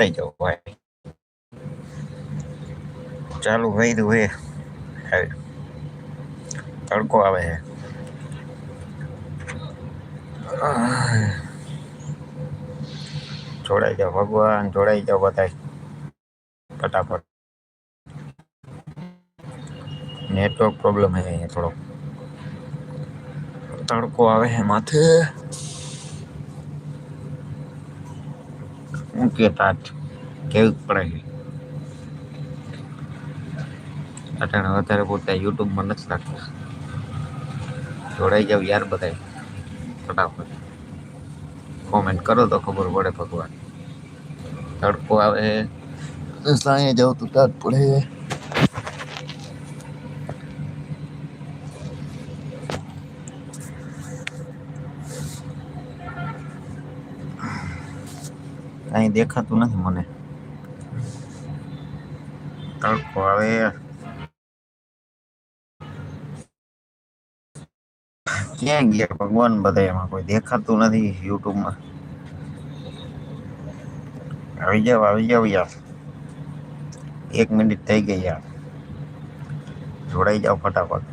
જોડાઈ જાઓ ભાઈ ચાલુ કર્યું હે હવે તડકો આવે છે જોડાઈ જાઓ ભગવાન જોડાઈ જાઓ બધા ફટાફટ નેટવર્ક પ્રોબ્લેમ હે અહીંયા થોડો તડકો આવે છે માથે હું કે કેવું પડે અટાણે વધારે પૂરતા યુટ્યુબમાં નથી નાખતા જોડાઈ જાવ યાર બધા ફટાફટ. કોમેન્ટ કરો તો ખબર પડે ભગવાન. તડકો આવે. સાંયે જાવ તો તાત પડે. કાંઈ દેખાતું નથી મને તડકો આવે ક્યાં ગયા ભગવાન બધા એમાં કોઈ દેખાતું નથી યુટ્યુબમાં આવી જાવ આવી જાવ યાર એક મિનિટ થઈ ગઈ યાર જોડાઈ જાઓ ફટાફટ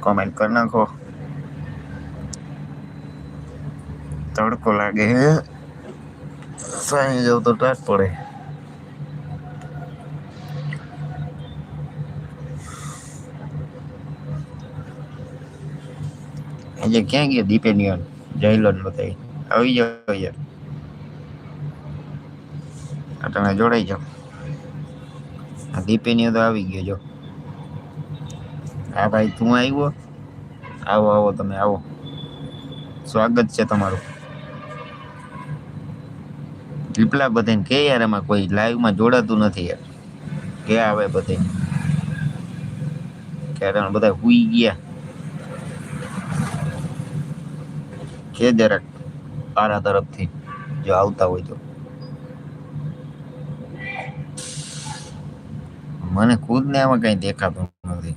કોમેન્ટ કરી નાખો તડકો લાગે હે સાંઈ જાવ તો ટાટ પડે. આજે ક્યાં ગયો દીપેનિયન જયલોન બતાવી આવી જાવ યાર તમે જોડાઈ જાઓ. દીપેનિયો તો આવી ગયો, જો. હા ભાઈ, તું આવ્યો આવો આવો, તમે આવો. સ્વાગત છે તમારું. પીપલા બધાને કે યાર એમાં કોઈ લાઈવમાં જોડાતું નથી યાર. કે આવે બધે. ક્યારે બધા હુઈ ગયા. કે જરાક તારા તરફથી, જો આવતા હોય તો. મને ખુદને આમાં કઈ દેખાતું નથી.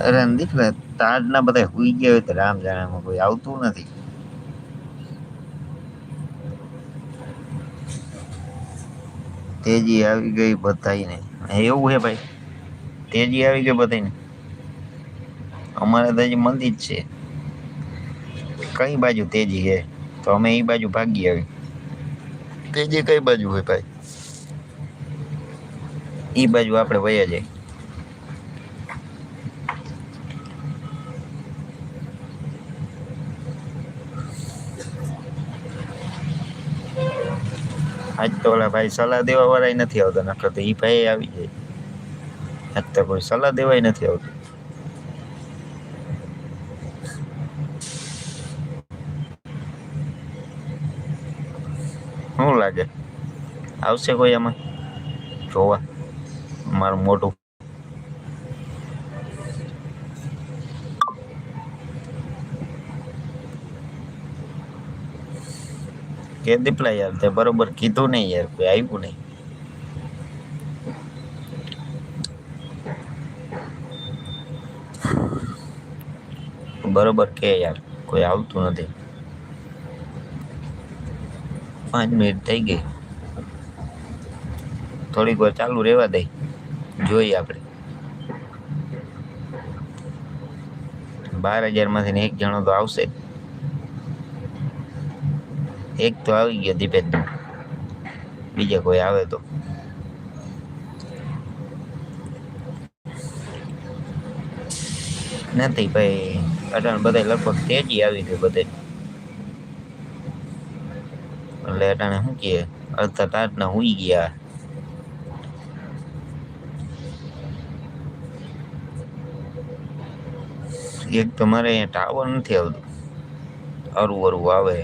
અરે દીકરા તાજના બધા હુઈ ગયા હોય તો રામ જાણે એમાં કોઈ આવતું નથી તેજી આવી ગઈ બધાને એવું હે ભાઈ તેજી આવી ગઈ બધાને અમારે તો હજી મંદી જ છે કઈ બાજુ તેજી હે તો અમે એ બાજુ ભાગી આવી તેજી કઈ બાજુ હોય ભાઈ એ બાજુ આપણે વયા જાય આજ તો ઓલા ભાઈ સલાહ દેવા વાળા નથી આવતા, નકર તો એ ભાઈ આવી જાય. આજ તો કોઈ સલાહ દેવાય નથી આવતું. શું લાગે? આવશે કોઈ એમાં જોવા. મારું મોટું કે દીપલા યાર તે બરોબર કીધું નહીં યાર કોઈ આવ્યું નહીં બરોબર કે યાર કોઈ આવતું નથી પાંચ મિનિટ થઈ ગઈ થોડીક વાર ચાલુ રહેવા દઈ જોઈએ આપણે બાર હજારમાંથી એક જણો તો આવશે જ એક તો આવી ગયો દીપેન બીજા કોઈ આવે તો નથી ભાઈ અટાણ બધા લગભગ તેજી આવી ગઈ બધે એટલે અટાણે શું કહે અડધા તાટના હુઈ ગયા એક તો મારે અહીંયા ટાવર નથી આવતું અરું અરું આવે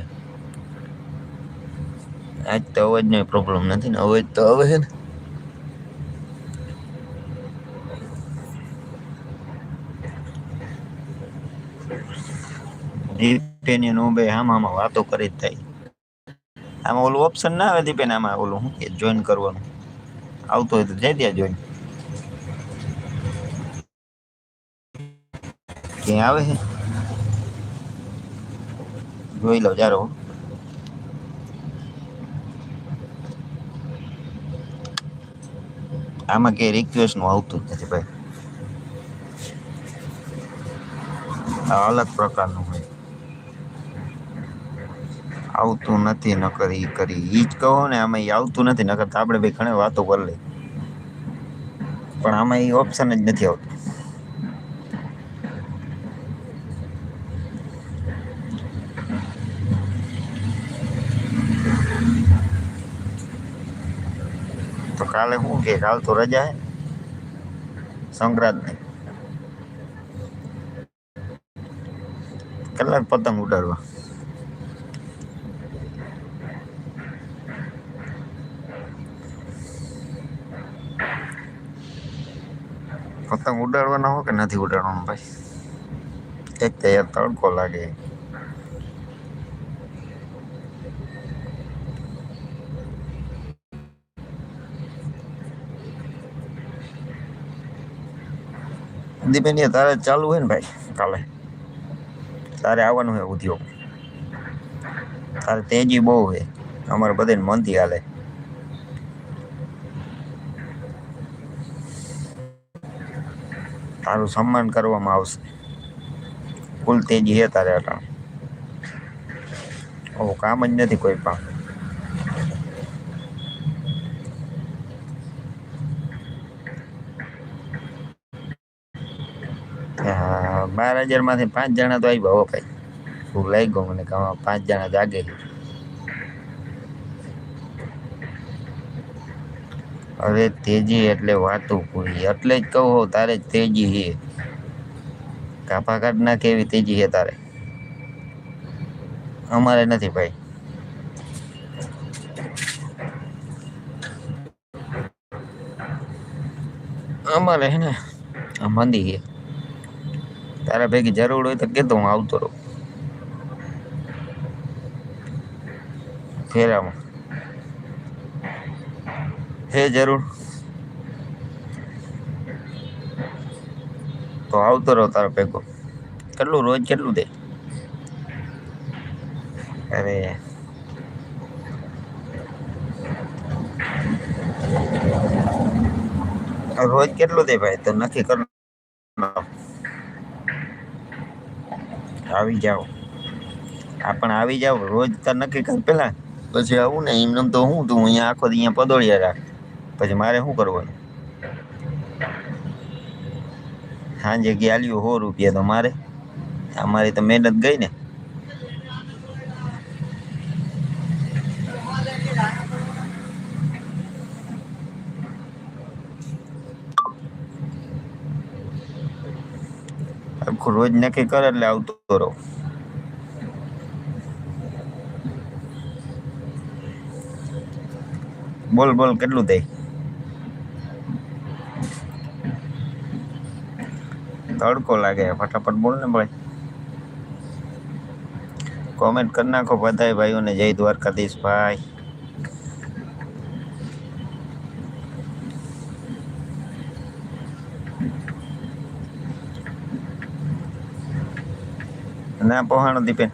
આજ તો અવાજનો પ્રોબ્લેમ નથી ને, અવાજ તો આવે છે ને. દીપેન નો બે આમાં વાતો કરી જ થાય. આમાં ઓલું ઓપ્શન ના આવે દીપેન, આમાં ઓલું શું કે જોઈન કરવાનું. આવતો હોય તો જઈ ત્યાં જોઈન ક્યાં આવે છે? જોઈ લો જારો. આમાં કંઈ રિક્વેસ્ટનું આવતું જ નથી ભાઈ. આ અલગ પ્રકારનું હોય. આવતું નથી નકર એ કરી. એ જ કહો ને આમાં એ આવતું નથી, નકર તો આપણે ભાઈ ઘણી વાતો કરી લઈ પણ આમાં એ ઓપ્શન જ નથી આવતું. કાલે શું કે કાલ તો રજા હે સંક્રાંત ની કેટલાક પતંગ ઉડાડવા પતંગ ઉડાડવાના હો કે નથી ઉડાડવાનું ભાઈ એક તો યાર તડકો લાગે દીપેની તારે ચાલુ હોય ને ભાઈ કાલે. તારે આવવાનું હોય ઉદ્યોગ. તારે તેજી બહુ છે. અમારે બધાને મનથી હાલે. તારું સન્માન કરવામાં આવશે. ફૂલ તેજી છે તારે અટાણ. ઓ કામ જ નથી કોઈ પણ હા, બાર હજારમાંથી પાંચ જણા તો આવ્યા હો ભાઈ. શું લઈ ગયો મને કે પાંચ જણા જાગે હવે તેજી એટલે વાતું પૂરી. એટલે જ કહું તારે જ તેજી છે. કાપા કાઢ એવી તેજી છે તારે. અમારે નથી ભાઈ. અમારે હે ને મંદી છે. તારા ભેગી જરૂર હોય તો કહેતો હું આવતો રહું ફેરામાં હે જરૂર તો આવતો રહો તારો ભેગો કેટલું રોજ કેટલું દે અરે રોજ કેટલું દે ભાઈ તો નક્કી કર આવી જાઓ. આ પણ આવી જાઓ. રોજ તો નક્કી કર, પેલા પછી આવું ને એમને તો હું તું અહીંયા આખો અહીંયા પદોળિયા રાખ. પછી મારે શું કરવાનું? સાંજે ગ્યાલ્યું સો રૂપિયા તો મારે. અમારી તો મહેનત ગઈ ને. રોજ નક્કી કરે એટલે આવતો રહો બોલ બોલ, કેટલું થાય? તડકો લાગે, ફટાફટ બોલ ને ભાઈ. કોમેન્ટ કરી નાખો બધાય ભાઈઓને. જય દ્વારકાધીશ ભાઈ. ના પહોંચાણો દીપેન.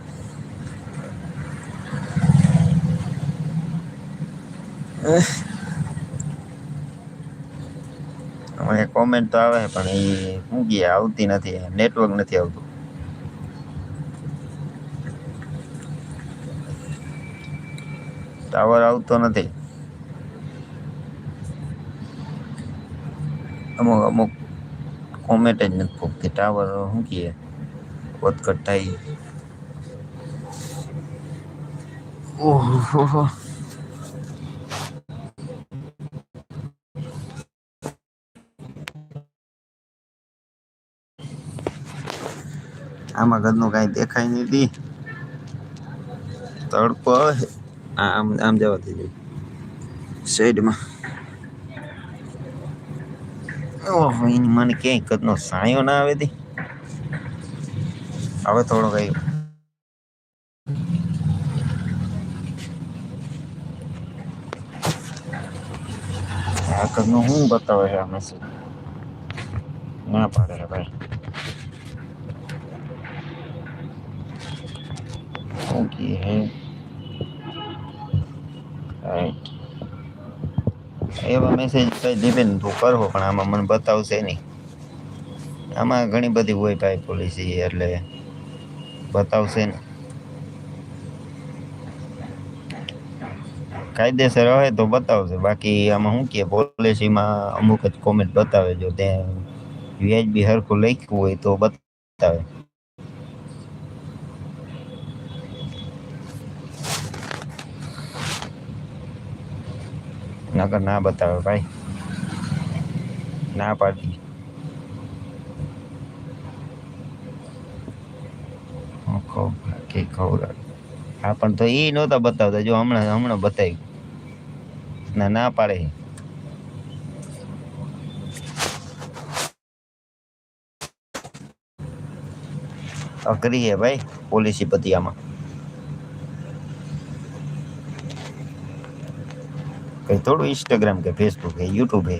હવે કોમેન્ટ તો આવે પણ એ શું કહે, આવતી નથી નેટવર્ક નથી આવતું. ટાવર આવતો નથી. અમુક અમુક કોમેન્ટ જ નથી પૂગતી ટાવર શું કહે? વધઘટ થાય ઓહો આમાં ઘરનું કાંઈ દેખાય નથી તડકો છે. આમ આમ જવા દેજો સાઈડમાં ઓહો એની મને ક્યાંય કદનો સાયો ના આવે દી. હવે થોડો કઈ આ કદનું શું બતાવે છે આ મેસેજ ના પાડે છે ભાઈ ઓકે હે રાઈટ એવા મેસેજ કઈ ડિપેન્ડ તું કરવો પણ આમાં મને બતાવશે નહીં આમાં ઘણી બધી હોય ભાઈ પોલિસી એટલે બતાવશે ને કાયદેસર હોય તો બતાવશે બાકી આમાં શું કે પોલિસીમાં અમુક જ કોમેન્ટ બતાવે જો ત્યાં વ્યાજબી હરખું લખ્યું હોય તો બતાવે નકર ના બતાવે ભાઈ ના પાડતી ખબર કે ખબર હા પણ તો એ નહોતા બતાવતા જો હમણાં હમણાં બતાવ્યું ના ના પાડે અઘરી હે ભાઈ પોલિસી પતિ આમાં કઈ થોડું ઇન્સ્ટાગ્રામ કે ફેસબુક હે યુટ્યુબ હે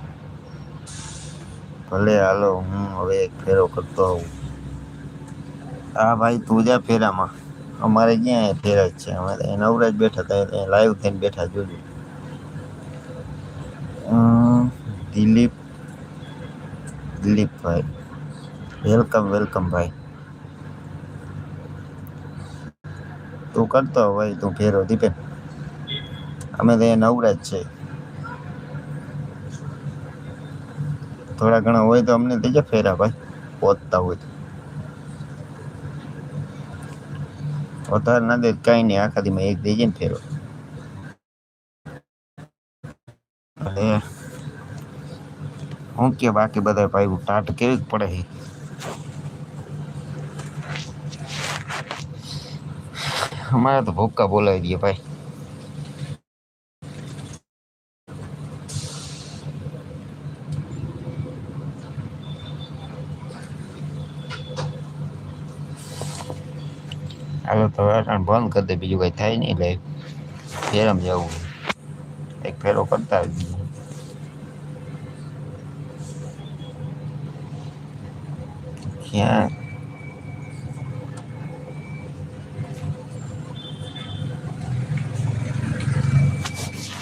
ભલે હાલો હું હવે એક ફેરો કરતો આવું હા ભાઈ તું જા ફેરામાં. અમારે ક્યાં ફેરા જ છે? અમે અમારે નવરાજ બેઠા હતા લાઈવ થઈને બેઠા અમ, દિલીપ દિલીપભાઈ વેલકમ વેલકમ ભાઈ. તું કરતો ભાઈ તું ફેરો દીપેન. અમે તો નવરાજ નવરા છે. થોડા ઘણા હોય તો અમને દેજો ફેરા ભાઈ, પહોંચતા હોય તો. વધારે ના દે, કાંઈ નહીં, આખા દીમાં એક દેજે ને ફેરો. અને હું કે બાકી બધા ભાઈ ટાટ કેવી પડે છે અમારે તો ભૂક્કા બોલાવી દઈએ ભાઈ. હાલો તો અટાણ બંધ કરી દે, બીજું કંઈ થાય નહીં, એટલે ફેરમ જવું એક ફેરો કરતા. ક્યાં